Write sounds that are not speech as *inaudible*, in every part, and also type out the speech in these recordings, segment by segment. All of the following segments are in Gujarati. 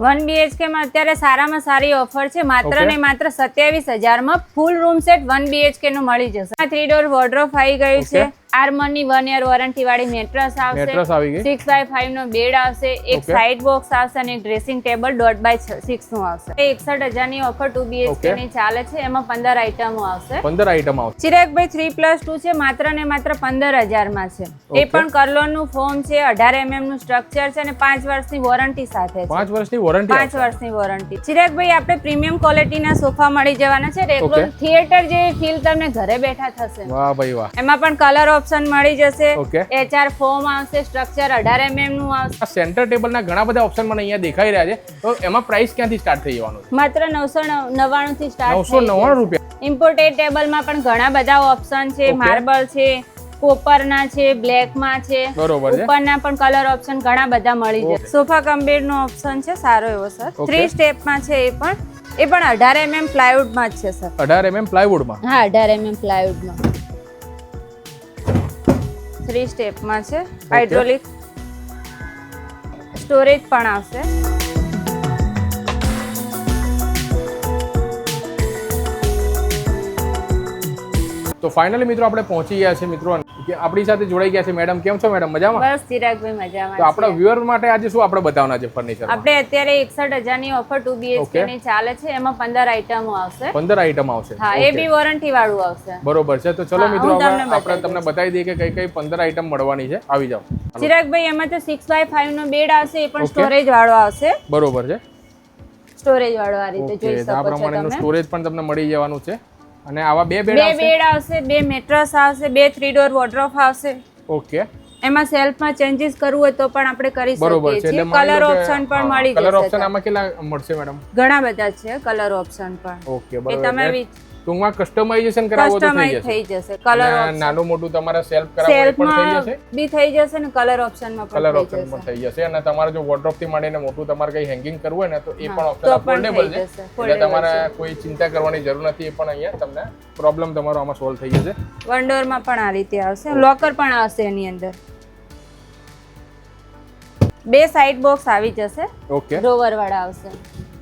વન બીએચકે માં અત્યારે સારામાં સારી ઓફર છે માત્ર. ને માત્ર સત્યાવીસ હજારમાં full room set one BHK નું મળી જશે થ્રી ડોર વોર્ડ્રોફ આવી ગયું છે. આર્મરની વન યર વોરંટી વાળી મેટ્રસ આવશે. સિક્સ બાય ફાઈવ નો બેડ આવશે. એક. સાઇડ બોક્સ આવશે અને એક ડ્રેસિંગ ટેબલ દોઢ બાય સિક્સનું આવશે. એકસઠ હજારની ઓફર ટુ બીએચકે. ની ચાલે છે. એમાં પંદર આઇટમો આવશે. પંદર આઈટમ આવશે. ચિરાગભાઈ થ્રી પ્લસ ટુ છે. માત્ર ને માત્ર પંદર હજારમાં છે. એ પણ કરલોનનું ફોર્મ છે અઢાર એમએમનું સ્ટ્રક્ચર છે અને પાંચ વર્ષની વોરંટી સાથે છે. પાંચ વર્ષની વોરંટી પાંચ વર્ષની વોરંટી ચિરાગભાઈ આપણે પ્રીમિયમ ક્વોલિટીના સોફા મળી જવાના છે. રેગ્યુલર. થિયેટર જે ફીલ તમને ઘરે બેઠા થશે. વાહ ભાઈ વાહ. એમાં પણ કલર ઓપ્શન મળી જશે. એચઆર ફોર્મ આવશે સ્ટ્રક્ચર અઢાર એમએમનું આવશે. સેન્ટર ટેબલના ઘણા બધા ઓપ્શન મને અહીંયા દેખાઈ રહ્યા છે. તો એમાં પ્રાઇસ ક્યાંથી સ્ટાર્ટ થઈ જવાનું માત્ર નવસો નવ્વાણું થી સ્ટાર્ટ નવસો નવ્વાણું રૂપિયા. ઇમ્પોર્ટેડ ટેબલમાં પણ ઘણા બધા ઓપ્શન છે. માર્બલ છે કોપરના છે બ્લેકમાં છે. બરોબર છે. ઉપરના પણ કલર ઓપ્શન ઘણા બધા મળી. જશે. સોફા કમ્બેડ નો ઓપ્શન છે સારો એવો સર. થ્રી સ્ટેપમાં છે એ પણ. એ પણ અઢાર એમએમ પ્લાયવુડમાં જ છે સર અઢાર એમએમ પ્લાયવુડમાં હા અઢાર એમએમ પ્લાયવુડમાં થ્રી સ્ટેપમાં છે. હાઇડ્રોલિક સ્ટોરેજ પણ આવશે. તો ફાઇનલી મિત્રો આપણે પહોંચી ગયા છે મિત્રો કે આપણી સાથે જોડાઈ ગયા છે મેડમ. કેમ છો મેડમ? મજામાં? બસ ચિરાગભાઈ તો આપણા. વ્યુઅર માટે આજે શું આપણે બતાવવાના છે ફર્નિચર આપણે અત્યારે એકસઠ હજારની ઓફર 2 બીએચકે ની ચાલે છે. એમાં પંદર આઇટમો આવશે. પંદર આઇટમ આવશે. હા એ બી વોરંટી વાળું આવશે. બરોબર છે. તો ચલો મિત્રો આપણે તમને બતાવી દઈએ કે કઈ કઈ પંદર આઇટમ મળવાની છે. આવી જાઓ. ચિરાગભાઈ એમાં તો સિક્સ બાય ફાઈવ નો બેડ આવશે એ પણ સ્ટોરેજ વાળો આવશે. બરોબર છે. સ્ટોરેજ વાળો આ રીતે જોઈ શકો છો તમે. આ પ્રમાણેનું સ્ટોરેજ પણ તમને મળી જવાનું છે. અને આવા બે બેડ બે આવશે બેડ આવશે બે મેટ્રસ આવશે બે થ્રી ડોર વોર્ડ્રોફ આવશે. ઓકે. એમાં સેલ્ફમાં ચેન્જીસ કરવું હોય તો પણ આપણે કરી શકીએ છીએ. કલર ઓપ્શન પણ મળી મળી કલર ઓપ્શન આમાં કેટલા મળશે મેડમ ઘણા બધા છે કલર ઓપ્શન પણ. ઓકે એ તમે ટૂંકમાં કસ્ટમાઇઝેશન કરાવો તો થઈ જશે. થઈ જશે. કલર નાનું મોટું તમારે સેલ્ફ કરાવવું પણ થઈ જશે? બી થઈ જશે ને કલર ઓપ્શનમાં કલર ઓપ્શન પણ થઈ જશે. અને તમારે જો wardrobe થી માંડીને મોટું તમારે કઈ હેંગિંગ કરવું હોય ને તો એ પણ ઓપ્શન પણ થઈ છે એટલે તમારે કોઈ ચિંતા કરવાની જરૂર નથી એ પણ અહીંયા તમને પ્રોબ્લેમ તમારો આમાં સોલ્વ થઈ જશે. વનડોરમાં પણ આ રીતે આવશે. લોકર પણ આવશે એની અંદર. બે સાઈડ બોક્સ આવી જશે. ઓકે ડ્રોવર વાળા આવશે.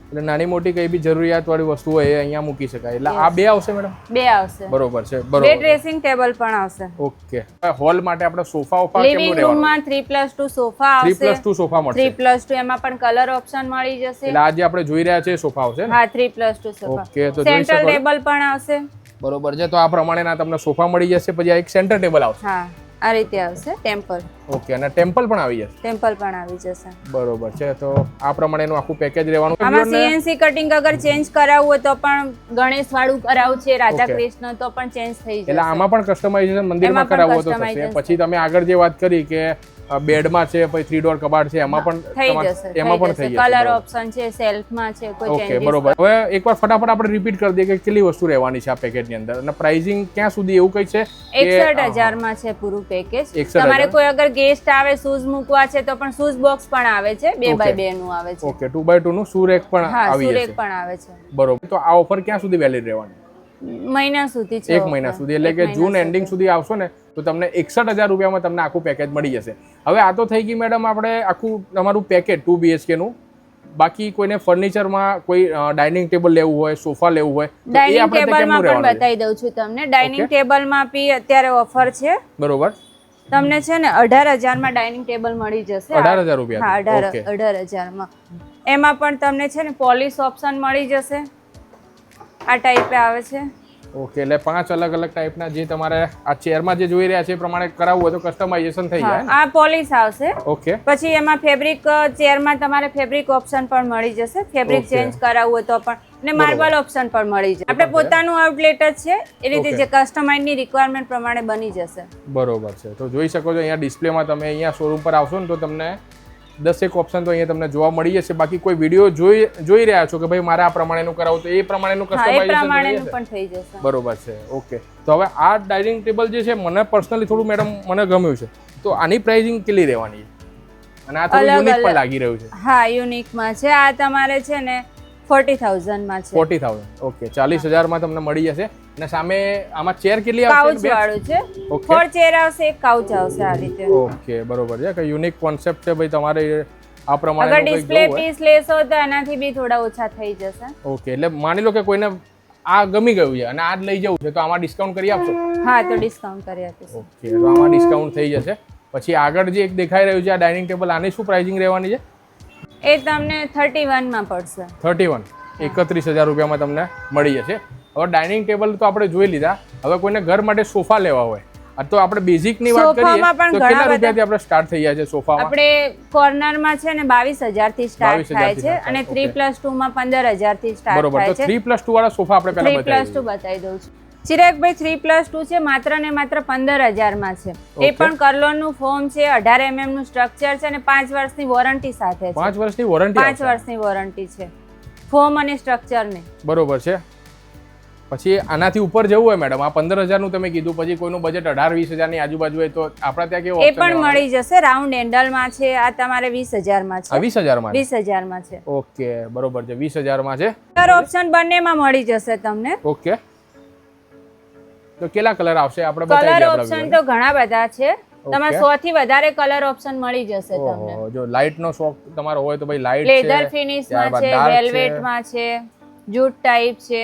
એટલે નાની મોટી કઈ બી જરૂરિયાત વાળી વસ્તુ હોય એ અહીંયા મૂકી શકાય. એટલે આ બે આવશે મેડમ? બે આવશે. બરોબર છે બે ડ્રેસિંગ ટેબલ પણ આવશે. ઓકે. હોલ માટે આપણે સોફા ઓફા લિવિંગ રૂમમાં three plus two sofa three આવશે પ્લસ ટુ સોફા મળશે. થ્રી પ્લસ ટુ એમાં પણ કલર ઓપ્શન મળી જશે. એટલે આ જે આપણે જોઈ રહ્યા છે સોફા આવશે હા three plus two sofa. Okay તો સેન્ટ્રલ ટેબલ પણ આવશે. બરોબર છે તો આ પ્રમાણેના તમને સોફા મળી જશે પછી આ એક સેન્ટર ટેબલ આવશે. હા. આ રીતે આવશે ટેમ્પલ. ઓકે અને ટેમ્પલ પણ આવી જશે? ટેમ્પલ પણ આવી જશે. બરોબર છે તો આ પ્રમાણેનું આખું પેકેજ રહેવાનું આમાં સીએનસી કટિંગ અગર ચેન્જ કરાવવું હોય તો પણ ગણેશ વાળું કરાવવું છે રાધા Okay. કૃષ્ણ તો પણ ચેન્જ થઈ એટલે આમાં પણ કસ્ટમાઇઝેશન મંદિરમાં કરાવવું તો થશે. પછી તમે આગળ જે વાત કરી કે બેડમાં છે પછી થ્રી ડોર કબાટ છે એમાં પણ થઈ જશે એમાં પણ થઈ જશે કલર ઓપ્શન છે સેલ્ફમાં છે કોઈ ઓકે બરોબર. હવે એકવાર ફટાફટ આપણે રિપીટ કરી દઈએ કે કેટલી વસ્તુ રહેવાની છે આ પેકેજની અંદર. અને પ્રાઇસિંગ ક્યાં સુધી એવું કઈ છે કે એકસઠ હજારમાં છે પૂરું પેકેજ તમારે કોઈ અગર ગેસ્ટ આવે શૂઝ મૂકવા છે તો પણ શૂઝ બોક્સ પણ આવે છે બે બાય બે નું આવે છે. ઓકે ટુ બાય ટુ નું સુરેક પણ હા શૂ રેક પણ આવે છે. બરોબર. તો આ ઓફર ક્યાં સુધી વેલિડ રહેવાની? મહિના સુધી છે એક મહિના સુધી એટલે કે જૂન એન્ડિંગ સુધી આવશો ને તો તમને એકસઠ હજાર રૂપિયામાં તમને આખું પેકેજ મળી જશે. હવે આ તો થઈ ગઈ મેડમ આપણે આખું તમારું પેકેજ ટુ નું. બાકી કોઈને ફર્નિચરમાં કોઈ ડાઇનિંગ ટેબલ લેવું હોય સોફા લેવું હોય ડાઇનિંગ ટેબલમાં પણ? બતાવી દઉં છું તમને. ડાઇનિંગ ટેબલમાં બી અત્યારે ઓફર છે. બરોબર. તમને છે ને અઢાર હજારમાં ડાઇનિંગ ટેબલ મળી જશે. અઢાર હજાર રૂપિયા અઢાર અઢાર હજારમાં. એમાં પણ તમને છે ને પોલિશ ઓપ્શન મળી જશે. આ ટાઈપે આવે છે. ઓકે એટલે પાંચ અલગ અલગ ટાઈપના જે તમારે આ ચેરમાં જે જોઈ રહ્યા છે એ પ્રમાણે કરાવવું હોય તો કસ્ટમાઇઝેશન થઈ જાય આ પોલિશ આવશે. ઓકે. પછી એમાં ફેબ્રિક ચેરમાં તમારે ફેબ્રિક ઓપ્શન પણ મળી જશે. ફેબ્રિક ચેન્જ કરાવવું હોય તો પણ અને માર્બલ ઓપ્શન પણ મળી જશે. આપણે પોતાનું આઉટલેટ જ છે. એ રીતે જે કસ્ટમાઇઝની રિક્વાયરમેન્ટ પ્રમાણે બની જશે. બરોબર છે. તો જોઈ શકો છો અહીંયા ડિસ્પ્લેમાં તમે અહીંયા શોરૂમ પર આવશો ને તો તમને દસેક ઓપ્શન તો અહીંયા તમને જોવા મળી જશે બાકી કોઈ વીડિયો જોઈ જોઈ રહ્યા છો કે ભાઈ મારે આ પ્રમાણેનું કરાવું તો એ પ્રમાણેનું કસ્ટમાઇઝેશન પણ થઈ જશે. બરોબર છે ઓકે. તો હવે આ ડાઇનિંગ ટેબલ જે છે મને પર્સનલી થોડું મેડમ મને ગમ્યું છે. તો આની પ્રાઇસિંગ કેટલી રહેવાની છે? અને આ થોડું યુનિક પણ લાગી રહ્યું છે. હા યુનિકમાં છે. આ તમારે છે ને ફોર્ટી થાઉઝન્ડમાં છે. Forty thousand. ઓકે ચાલીસ હજારમાં તમને મળી જશે. અને સામે આમાં ચેર કેટલી કાઉચ આવશે વાળું છે. ફોર ચેર આવશે એક કાઉચ આવશે આ રીતે. ઓકે બરોબર છે. કે યુનિક કોન્સેપ્ટ છે ભાઈ તમારે? આ પ્રમાણે અગર ડિસ્પ્લે પીસ લેશો તો એનાથી બી થોડા ઓછા થઈ જશે. ઓકે એટલે માની લો કે કોઈને આ ગમી ગયું છે અને આ જ લઈ જવું છે તો આમાં ડિસ્કાઉન્ટ કરી આપશો? હા તો ડિસ્કાઉન્ટ કરી આપીશ. ઓકે તો આમાં ડિસ્કાઉન્ટ થઈ જશે. પછી આગળ જે એક દેખાઈ રહ્યું છે આ ડાઇનિંગ ટેબલ આની શું પ્રાઇસિંગ રહેવાની છે? એ તમને થર્ટી વનમાં પડશે. થર્ટી વન એકત્રીસ હજાર રૂપિયામાં તમને મળી જશે. હવે ડાઇનિંગ ટેબલ તો આપણે જોઈ લીધા. હવે કોઈને ઘર માટે સોફા લેવા હોય. તો આપણે બેઝિકની વાત કરીએ તો કેટલા રૂપિયાથી આપણે સ્ટાર્ટ થઈ જાય છે સોફામાં? આપણે કોર્નરમાં છે ને બાવીસ હજારથી સ્ટાર્ટ થાય છે અને થાય, થ્રી okay. પ્લસ ટુ માં પંદર હજારથી સ્ટાર્ટ બરોબર થાય તો છે. થ્રી પ્લસ ટુ વાળા સોફા આપણે પહેલા થ્રી પ્લસ ટુ બતાવી બતાવી દઉં છું. ચિરાગભાઈ થ્રી પ્લસ ટુ છે માત્ર ને માત્ર પંદર હજારમાં છે. એ પણ કરલોનનું ફોર્મ છે અઢાર એમએમનું સ્ટ્રક્ચર છે અને પાંચ વર્ષની વોરંટી સાથે છે. પાંચ વર્ષની વોરંટી પાંચ વર્ષની વોરંટી છે. ફોર્મ અને સ્ટ્રક્ચરની બરોબર છે. પછી આનાથી ઉપર જવું હોય મેડમ આ પંદર હજારનું તમે કીધું પછી કોઈનું બજેટ અઢાર વીસ હજારની આજુબાજુ હોય તો આપણા ત્યાં કેવો એ પણ મળી જશે. રાઉન્ડ હેન્ડલમાં છે આ તમારે વીસ હજારમાં માં છે વીસ હજારમાં વીસ હજારમાં છે. ઓકે બરોબર છે. વીસ હજારમાં છે. કલર ઓપ્શન બંનેમાં મળી જશે તમને. ઓકે તો કેટલા કલર આવશે? આપણે કલર ઓપ્શન તો ઘણા બધા છે. તમારે સો થી વધારે કલર ઓપ્શન મળી જશે તમને. જો લાઇટ નો શોખ તમારો હોય તો ભાઈ લાઇટ લેધર ફિનિશ ફિનિશમાં છે વેલ્વેટમાં વેલ્વેટમાં છે જૂટ ટાઈપ છે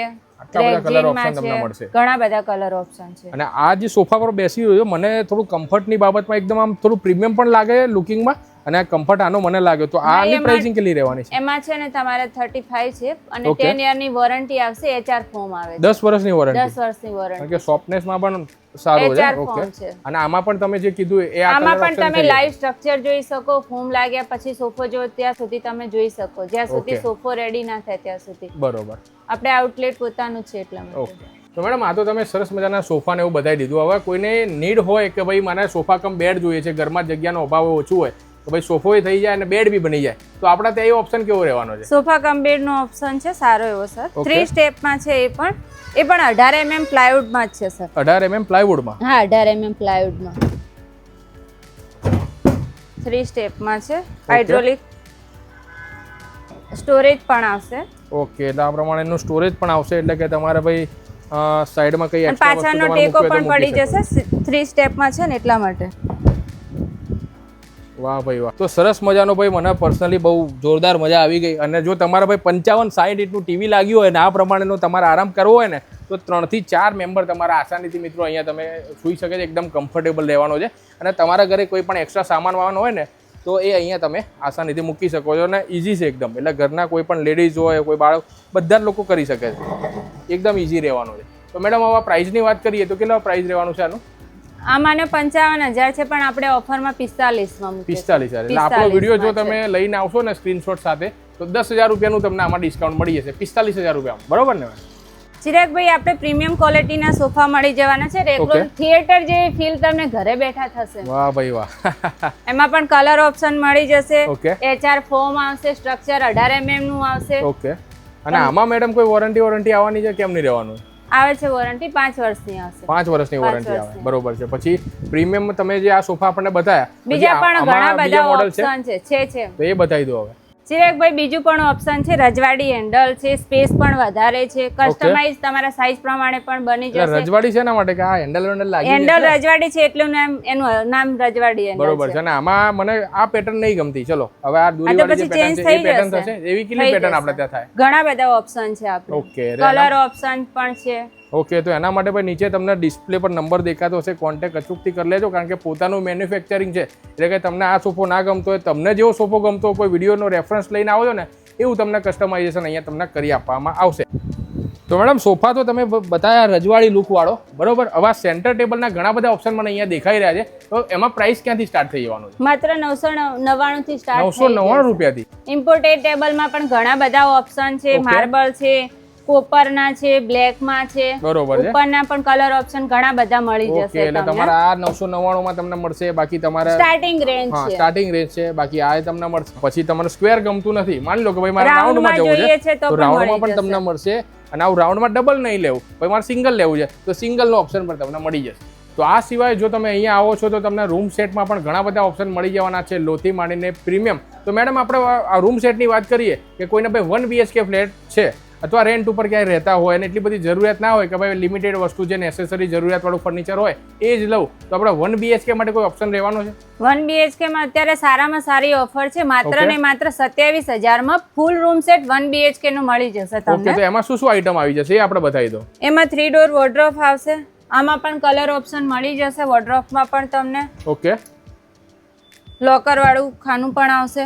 ઘણા બધા કલર ઓપ્શન છે. અને આ જે સોફા પર બેસી રહ્યો મને થોડું કમ્ફર્ટની બાબતમાં એકદમ આમ થોડું પ્રીમિયમ પણ લાગે લુકિંગમાં અને આ કમ્ફર્ટ આનો મને લાગ્યો તો આની પ્રાઇસિંગ કેટલી રહેવાની છે? એમાં છે ને તમારે થર્ટી ફાઈવ છે અને 10 યરની વોરંટી આવશે એચઆર ફોર્મ આવે છે. દસ વર્ષની વોરંટી 10 વર્ષની વોરંટી કે સોફ્ટનેસમાં પણ સારું છે. ઓકે અને આમાં પણ તમે જે કીધું એ આમાં પણ તમે લાઈવ સ્ટ્રક્ચર જોઈ શકો ફોર્મ લાગ્યા પછી સોફો જો ત્યાં સુધી તમે જોઈ શકો. જ્યાં સુધી. સોફો રેડી ના થાય ત્યાં સુધી. બરોબર. આપણે આઉટલેટ પોતાનું છે એટલા માટે. ઓકે તો મેડમ આ તો તમે સરસ મજાના સોફાને એવું બતાવી દીધું. હવે કોઈને નીડ હોય કે ભાઈ મને સોફા કમ બેડ જોઈએ છે ઘરમાં જગ્યાનો અભાવ ઓછું હોય તો ભાઈ સોફો થઈ જાય અને બેડ બી બની જાય. તો આપણા ત્યાં એ ઓપ્શન કેવો રહેવાનો છે? સોફા કમ્બેડ નો ઓપ્શન છે સારો એવો સર. થ્રી સ્ટેપમાં છે એ પણ. એ પણ અઢાર એમએમ પ્લાયવુડમાં જ છે સર. અઢાર એમએમ પ્લાયવુડમાં હા અઢાર એમએમ પ્લાયવુડમાં થ્રી સ્ટેપમાં છે. હાઇડ્રોલિક સ્ટોરેજ પણ આવશે. ઓકે એટલે આ પ્રમાણેનું સ્ટોરેજ પણ આવશે એટલે કે તમારે ભાઈ સાઈડમાં કઈ પાછળનો ટેકો પણ પડી જશે. થ્રી સ્ટેપમાં છે ને એટલા માટે. વાહ ભાઈ વાહ. તો સરસ મજાનો ભાઈ મને પર્સનલી બહુ જોરદાર મજા આવી ગઈ. અને જો તમારા ભાઈ પંચાવન સાઠ ઇંચનું ટીવી લાગ્યું હોય ને આ પ્રમાણેનો તમારે આરામ કરવો હોય ને, તો ત્રણથી ચાર મેમ્બર તમારા આસાનીથી મિત્રો અહીંયા તમે સૂઈ શકે છે, એકદમ કમ્ફર્ટેબલ રહેવાનો છે. અને તમારા ઘરે કોઈ પણ એક્સ્ટ્રા સામાન વાવાનો હોય ને, તો એ અહીંયા તમે આસાનીથી મૂકી શકો છો અને ઇઝી છે એકદમ. એટલે ઘરના કોઈ પણ લેડીઝ હોય, કોઈ બાળક, બધા જ લોકો કરી શકે છે. એકદમ ઇઝી રહેવાનું છે. તો મેડમ હવે પ્રાઇઝની વાત કરીએ તો કેટલા પ્રાઇઝ રહેવાનું છે આનું? આમાંને પંચાવન હજાર છે પણ આપણે ઓફરમાં પિસ્તાલીસમાં પિસ્તાલીસ હજાર. એટલે આપણો વીડિયો જો તમે લઈને આવશો ને સ્ક્રીનશોટ સાથે તો દસ હજાર રૂપિયાનું તમને આમાં ડિસ્કાઉન્ટ મળી જશે. પિસ્તાલીસ હજાર રૂપિયા બરોબર ને? ચિરાગભાઈ આપણે પ્રીમિયમ ક્વોલિટીના સોફા મળી જવાના છે રેગ્યુલર થિયેટર જે ફીલ તમને ઘરે બેઠા થશે. વાહ ભાઈ વાહ. *laughs* એમાં પણ કલર ઓપ્શન મળી જશે. એચઆર ફોર્મ આવશે સ્ટ્રક્ચર અઢાર એમએમનું આવશે. ઓકે અને આમાં મેડમ કોઈ વોરંટી વોરંટી આવવાની છે? કેમ નહીં રહેવાનું? આવે છે વોરંટી પાંચ વર્ષની આવશે પાંચ વર્ષની વોરંટી આવે. બરોબર છે. પછી પ્રીમિયમ તમે જે આ સોફા આપણને બતાવ્યા બીજા પણ ઘણા બધા ઓપ્શન છે. છે છે. તો એ બતાવી દો હવે. ચિરાગભાઈ બીજું પણ ઓપ્શન છે રજવાડી હેન્ડલ છે સ્પેસ પણ વધારે છે. કસ્ટમાઇઝ તમારા સાઇઝ પ્રમાણે પણ બની જશે. રજવાડી છે એના માટે કે આ હેન્ડલ હેન્ડલ લાગી હેન્ડલ રજવાડી છે એટલું નામ એનું નામ રજવાડી હેન્ડલ બરોબર છે. અને આમાં મને આ પેટર્ન નહીં ગમતી. ચલો હવે આ દૂરીવાળી જે પછી પેટર્ન છે એ થઈ પેટર્ન. થશે. એવી કેટલી પેટર્ન આપણે ત્યાં થાય? ઘણા બધા ઓપ્શન છે આપણે. ઓકે કલર ઓપ્શન પણ છે. ઓકે તો એના માટે ભાઈ નીચે તમને ડિસ્પ્લે પર નંબર દેખાતો હશે. કોન્ટેક્ટ અચૂકથી કરી લેજો કારણ કે પોતાનું મેન્યુફેક્ચરિંગ છે. એટલે કે તમને આ સોફો ના ગમતો હોય તમને જેવો સોફો ગમતો હોય કોઈ વિડીયોનો રેફરન્સ લઈને આવો છો ને એવું તમને કસ્ટમાઇઝેશન અહીંયા તમને કરી આપવામાં આવશે. તો મેડમ સોફા તો તમે બતાવ્યા રજવાડી લૂકવાળો બરોબર? હવે સેન્ટર ટેબલના ઘણા બધા ઓપ્શન મને અહીંયા દેખાઈ રહ્યા છે. તો એમાં પ્રાઇસ ક્યાંથી સ્ટાર્ટ થઈ જવાનું છે? માત્ર નવસો નવ્વાણું થી સ્ટાર્ટ નવસો નવ્વાણું રૂપિયાથી? ઇમ્પોર્ટેડ ટેબલમાં પણ ઘણા બધા ઓપ્શન છે માર્બલ છે કોપરના છે બ્લેકમાં છે. બરોબર છે. ઉપરના પણ કલર ઓપ્શન ઘણા બધા મળી ઓકે જશે એટલે તમને. તમારા આ નવસો નવ્વાણુંમાં તમને મળશે બાકી તમારે સ્ટાર્ટિંગ રેન્જ છે. સ્ટાર્ટિંગ રેન્જ છે બાકી આ તમને મળશે. પછી તમારે સ્ક્વેર ગમતું નથી. માની લો કે ભાઈ મારે રાઉન્ડમાં જવું છે તો રાઉન્ડમાં પણ તમને મળશે. અને આવું રાઉન્ડમાં ડબલ નહીં લેવું. ભાઈ મારે સિંગલ લેવું છે તો સિંગલનો ઓપ્શન પણ તમને મળી જશે. તો આ સિવાય જો તમે અહીંયા આવો છો તો તમને રૂમ સેટમાં પણ ઘણા બધા ઓપ્શન મળી જવાના છે લોથી માંડીને પ્રીમિયમ તો મેડમ આપણે આ રૂમ સેટની વાત કરીએ કે કોઈને ભાઈ વન બીએચકે ફ્લેટ છે. અથવા રેન્ટ ઉપર ક્યાંય રહેતા હોય અને એટલી બધી જરૂરિયાત ના હોય કે ભાઈ લિમિટેડ વસ્તુ જે નેસેસરી જરૂરિયાતવાળું ફર્નિચર હોય એ જ લઉં. તો આપણે વન બીએચકે માટે કોઈ ઓપ્શન રહેવાનો છે? વન બીએચકેમાં અત્યારે સારામાં સારી ઓફર છે. માત્ર. ને માત્ર સત્યાવીસ હજારમાં full room set one BHK નું મળી જશે તમને. તો એમાં શું શું આઈટમ આવી જશે? એ આપણે બતાવી દો. એમાં થ્રી ડોર વોર્ડ્રોફ આવશે. આમાં પણ કલર ઓપ્શન મળી જશે. વોર્ડ્રોફમાં પણ તમને ઓકે લોકર વાળું ખાનું પણ આવશે.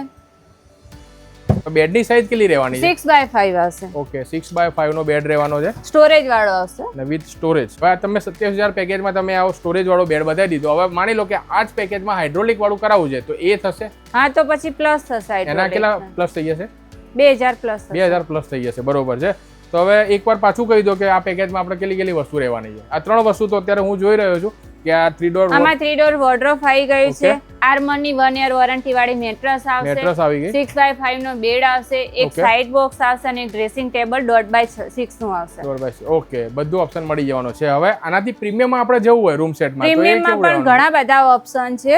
તો બેડની સાઇઝ કેટલી રહેવાની છે? સિક્સ બાય 5 આવશે ઓકે 6 બાય ફાઈવનો બેડ રહેવાનો છે. સ્ટોરેજ વાળો આવશે અને વિથ સ્ટોરેજ હવે તમે સત્યાવીસ હજાર પેકેજમાં તમે આવો સ્ટોરેજ વાળો બેડ બતાવી દીધો. હવે માની લો કે આ જ પેકેજમાં હાઇડ્રોલિક વાળું કરાવવું છે તો એ થશે? હા તો પછી પ્લસ થશે એના કેટલા પ્લસ થઈ જશે? ના. બે હજાર પ્લસ બે હજાર પ્લસ થઈ જશે બરોબર છે. તો હવે એકવાર પાછું કહી દો કે આ પેકેજમાં આપણે કેટલી કેટલી વસ્તુ રહેવાની છે. આ ત્રણ વસ્તુ તો અત્યારે હું જોઈ રહ્યો છું. કે આ થ્રી ડોર આમાં થ્રી ડોર વોર્ડ્રોફ આવી ગયું છે. આર્મરની વન યર વોરંટી વાળી મેટ્રસ આવશે. મેટ્રસ આવી ગઈ. સિક્સ બાય ફાઈવ નો બેડ આવશે. એક સાઇડ બોક્સ આવશે અને ડ્રેસિંગ ટેબલ દોઢ બાય સિક્સનું આવશે. ડોર બાય ઓકે બધું ઓપ્શન મળી જવાનો છે. હવે આનાથી પ્રીમિયમ આપણે જવું હોય રૂમ સેટમાં તો એ પ્રીમિયમમાં પણ ઘણા બધા ઓપ્શન છે.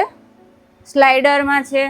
સ્લાઇડરમાં છે.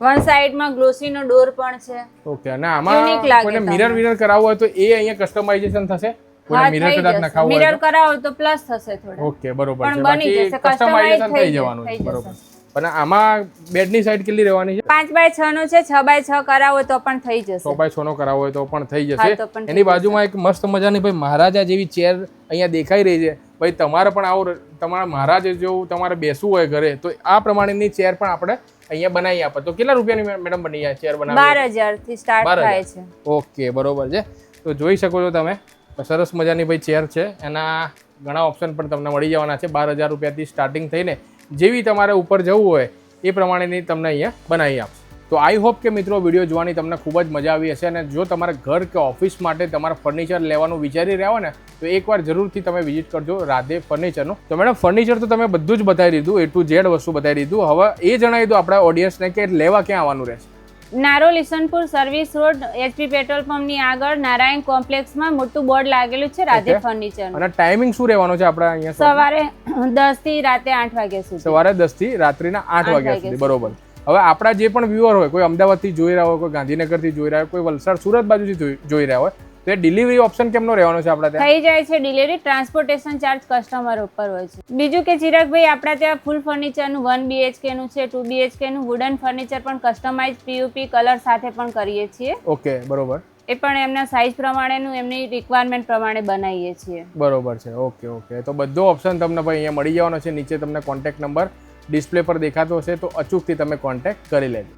વન સાઈડમાં ગ્લોસીનો ડોર પણ છે. ઓકે અને આમાં કોઈને. મિરર વિરર કરાવવું હોય તો એ અહીંયા કસ્ટમાઇઝેશન થશે? હા મિરર કદાચ જશે. મિરર કરાવો તો પ્લસ થશે થોડા. ઓકે બરોબર છે. બાકી કસ્ટમાઇઝેશન થઈ થઈ જવાનું છે બરોબર. અને આમાં બેડની સાઈડ કેટલી રહેવાની છે? પાંચ બાય છ નો છે છ બાય છ કરાવો તો પણ થઈ જશે. બાય સો નો કરાવવો તો પણ થઈ જશે. તો પણ થઈ એની બાજુમાં એક મસ્ત મજાની ભાઈ મહારાજા જેવી ચેર અહીંયા દેખાઈ રહી છે. ભાઈ તમારે પણ આવું તમારા મહારાજ જેવું તમારે બેસવું હોય ઘરે તો આ પ્રમાણેની ચેર પણ આપણે અહીંયા બનાવી આપે. તો કેટલા રૂપિયાની મેડમ બની જાય ચેર બનાવી બાર હજારથી સ્ટાર્ટ થાય છે. ઓકે બરોબર છે. તો જોઈ શકો છો તમે. સરસ મજાની ભાઈ ચેર છે. એના ઘણા ઓપ્શન પણ તમને મળી જવાના છે. બાર હજાર રૂપિયાથી સ્ટાર્ટિંગ થઈને જેવી તમારે ઉપર જવું હોય એ પ્રમાણેની તમને અહીંયા બનાવી આપશે. તો આઈ હોપ કે મિત્રો વીડિયો જોવાની તમને ખૂબ જ મજા આવી હશે અને જો તમારે ઘર કે ઓફિસ માટે તમારે ફર્નિચર લેવાનું વિચારી રહ્યા હોય ને, તો એકવાર જરૂરથી તમે વિઝિટ કરજો રાધે ફર્નિચરનું તો મેડમ ફર્નિચર તો તમે બધું જ બતાવી દીધું એ ટુ ઝેડ વસ્તુ બતાવી દીધું. હવે એ જણાવી દો આપણા ઓડિયન્સને કે લેવા ક્યાં આવવાનું રહેશે? નારો લિસનપુર સર્વિસ રોડ એચપી પેટ્રોલ પંપની આગળ નારાયણ કોમ્પ્લેક્સમાં મોટું બોર્ડ લાગેલું છે રાધે. ફર્નિચર અને ટાઈમિંગ શું રહેવાનો છે આપણા અહીંયા સવારે *clears throat* દસથી રાતે આઠ વાગ્યા સુધી. સવારે દસથી રાત્રિના આઠ આઠ વાગ્યા વાગ્યા સુધી બરોબર. હવે આપણા જે પણ વ્યુઅર હોય કોઈ અમદાવાદથી જોઈ રહ્યા હોય કોઈ ગાંધીનગરથી જોઈ રહ્યા હોય કોઈ વલસાડ સુરત બાજુથી જોઈ રહ્યા હોય તો એ ડિલિવરી ઓપ્શન કેમનો રહેવાનો છે આપણા ત્યાં? થઈ જાય છે ડિલિવરી ટ્રાન્સપોર્ટેશન ચાર્જ કસ્ટમર ઉપર હોય છે. બીજું કે ચિરાગભાઈ આપણા ત્યાં ફૂલ ફર્નિચરનું વન બીએચકે નું છે ટુ બીએચકે નું વુડન ફર્નિચર પણ કસ્ટમાઇઝ પીયુપી કલર સાથે પણ કરીએ છીએ. ઓકે બરોબર. એ પણ એમના સાઇઝ પ્રમાણેનું એમની રિક્વાયરમેન્ટ પ્રમાણે બનાવીએ છીએ. બરોબર છે ઓકે ઓકે તો બધો ઓપ્શન તમને ભાઈ અહીંયા મળી જવાનો છે. નીચે તમને કોન્ટેક્ટ નંબર ડિસ્પ્લે પર દેખાતો હશે તો અચૂકથી તમે કોન્ટેક્ટ કરી લેજો.